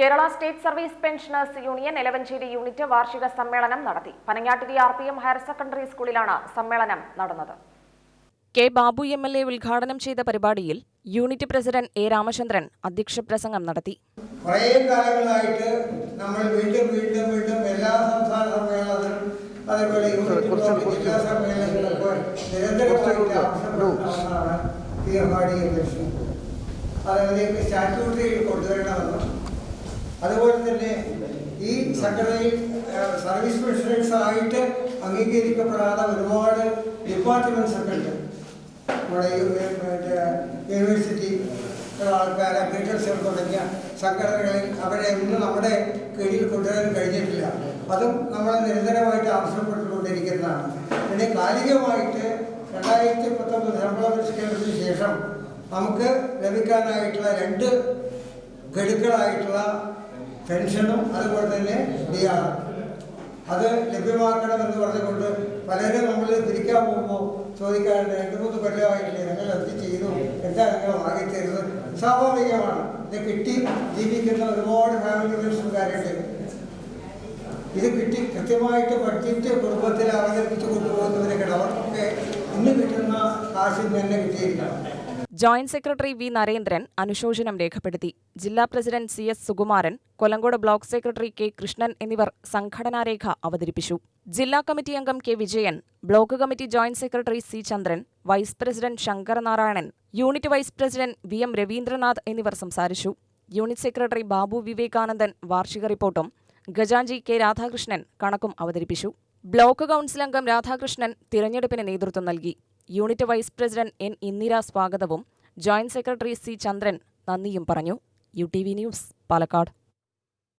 Kerala state service pensioners union Elavanchery unit വാർഷിക സമ്മേളനം നടത്തി. Panangattiri R P M higher secondary സ്കൂളിലാണ് സമ്മേളനം നടന്നത്. K Babu M L A ഉദ്ഘാടനം ചെയ്ത പരിപാടിയിൽ യൂണിറ്റ് പ്രസിഡന്റ് എ രാമചന്ദ്രൻ അധ്യക്ഷ പ്രസംഗം നടത്തി. കുറേ കാലങ്ങളായിട്ട് നമ്മൾ വീണ്ടും വീണ്ടും വീണ്ടും എല്ലാ സംസ്ഥാന സമ്മേളനത്തിലും അതേപോലെ ജില്ലാ സമ്മേളനങ്ങളിലൊക്കെ നിരന്തരമായിട്ട് ആവശ്യപ്പെടുന്നതാണ് തീർപ്പാടി ലക്ഷ്യം സ്റ്റാറ്റ്യൂട്ടറിയിൽ കൊണ്ടുവരണമെന്നും അതുപോലെ തന്നെ ഈ സംഘടനയിൽ സർവീസ് പ്രസിഡൻസ് ആയിട്ട് അംഗീകരിക്കപ്പെടാത്ത ഒരുപാട് ഡിപ്പാർട്ട്മെന്റ്സ് ഒക്കെ ഉണ്ട് നമ്മുടെ യൂണിവേഴ്സിറ്റി ആൾക്കാർ അഗ്രികൾച്ചർ തുടങ്ങിയ സംഘടനകളിൽ അവരെ ഒന്നും നമ്മുടെ കീഴിൽ കൊണ്ടുവരാൻ കഴിഞ്ഞിട്ടില്ല. അതും നമ്മൾ നിരന്തരമായിട്ട് ആവശ്യപ്പെട്ടുകൊണ്ടിരിക്കുന്നതാണ്. പിന്നെ കാലികമായിട്ട് രണ്ടായിരത്തി പത്തൊമ്പത് ശമ്പള പരിഷ്കരണത്തിന് ശേഷം നമുക്ക് ലഭിക്കാനായിട്ടുള്ള രണ്ട് ഗഡുക്കളായിട്ടുള്ള പെൻഷനും അതുപോലെ തന്നെ ഡി ആർ അത് ലഭ്യമാക്കണമെന്ന് പറഞ്ഞുകൊണ്ട് പലരും നമ്മൾ തിരിക്കാൻ പോകുമ്പോൾ ചോദിക്കാറുണ്ട് രണ്ട് മൂന്ന് കൊല്ലമായിട്ടില്ലേ നിങ്ങൾ എന്ത് ചെയ്തു എന്താ നിങ്ങൾ വാങ്ങിത്തരുന്നത് സ്വാഭാവികമാണ്. ഇത് കിട്ടി ജീവിക്കുന്ന ഒരുപാട് ഫാമിലി മെമ്പേഴ്സും കാര്യമുണ്ട് ഇത് കിട്ടി കൃത്യമായിട്ട് ബഡ്ജറ്റ് കുടുംബത്തിൽ അവതരിപ്പിച്ച് കൊണ്ടുപോകുന്നവരൊക്കെ അവർക്കൊക്കെ ഇന്ന് കിട്ടുന്ന കാശിൽ തന്നെ കിട്ടിയിരിക്കണം. ജോയിന്റ് സെക്രട്ടറി വി നരേന്ദ്രൻ അനുശോചനം രേഖപ്പെടുത്തി. ജില്ലാ president C S Sukumaran Kollengode block secretary K Krishnan എന്നിവർ സംഘടനാരേഖ അവതരിപ്പിച്ചു. ജില്ലാ കമ്മിറ്റി അംഗം K Vijayan block committee joint secretary C Chandran vice president Sankaranarayanan unit vice president V M Raveendranath എന്നിവർ സംസാരിച്ചു. യൂണിറ്റ് സെക്രട്ടറി ബാബു വിവേകാനന്ദൻ വാർഷിക റിപ്പോർട്ടും ഗജാഞ്ചി കെ രാധാകൃഷ്ണൻ കണക്കും അവതരിപ്പിച്ചു. ബ്ലോക്ക് കൗൺസിൽ അംഗം രാധാകൃഷ്ണൻ തിരഞ്ഞെടുപ്പിന് നേതൃത്വം നൽകി. Unit vice president N Indira സ്വാഗതവും ജോയിന്റ് സെക്രട്ടറി സി ചന്ദ്രൻ നന്ദിയും പറഞ്ഞു. U T V news Palakkad.